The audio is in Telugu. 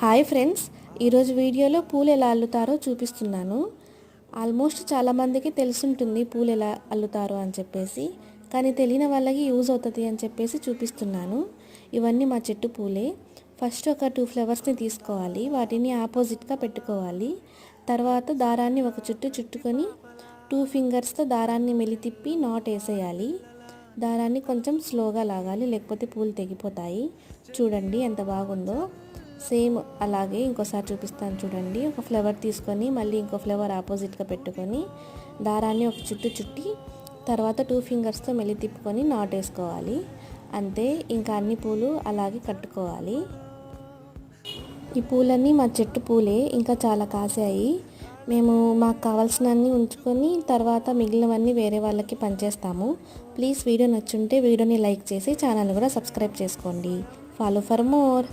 హాయ్ ఫ్రెండ్స్ ఈరోజు వీడియోలో పూలు ఎలా అల్లుతారో చూపిస్తున్నాను. ఆల్మోస్ట్ చాలామందికి తెలుసుంటుంది పూలు ఎలా అల్లుతారో అని చెప్పేసి కానీ తెలియని వాళ్ళకి యూజ్ అవుతుంది అని చెప్పేసి చూపిస్తున్నాను. ఇవన్నీ మా చెట్టు పూలే. ఫస్ట్ ఒక టూ ఫ్లవర్స్ని తీసుకోవాలి. వాటిని ఆపోజిట్గా పెట్టుకోవాలి. తర్వాత దారాన్ని ఒక చుట్టు చుట్టుకొని టూ ఫింగర్స్తో దారాన్ని మెలి తిప్పి నాట్ వేసేయాలి. దారాన్ని కొంచెం స్లోగా లాగాలి లేకపోతే పూలు తెగిపోతాయి. చూడండి ఎంత బాగుందో. సేమ్ అలాగే ఇంకోసారి చూపిస్తాను చూడండి. ఒక ఫ్లవర్ తీసుకొని మళ్ళీ ఇంకో ఫ్లవర్ ఆపోజిట్గా పెట్టుకొని దారాన్ని ఒక చుట్టు చుట్టి తర్వాత టూ ఫింగర్స్తో మెల్లి తిప్పుకొని నాట్ వేసుకోవాలి. అంతే ఇంకా అన్ని పూలు అలాగే కట్టుకోవాలి. ఈ పూలన్నీ మా చెట్టు పూలే ఇంకా చాలా కాసాయి. మేము మాకు కావాల్సినవన్నీ ఉంచుకొని తర్వాత మిగిలినవన్నీ వేరే వాళ్ళకి పనిచేస్తాము ప్లీజ్ వీడియో నచ్చుంటే వీడియోని లైక్ చేసి ఛానల్ కూడా సబ్స్క్రైబ్ చేసుకోండి. Follow for more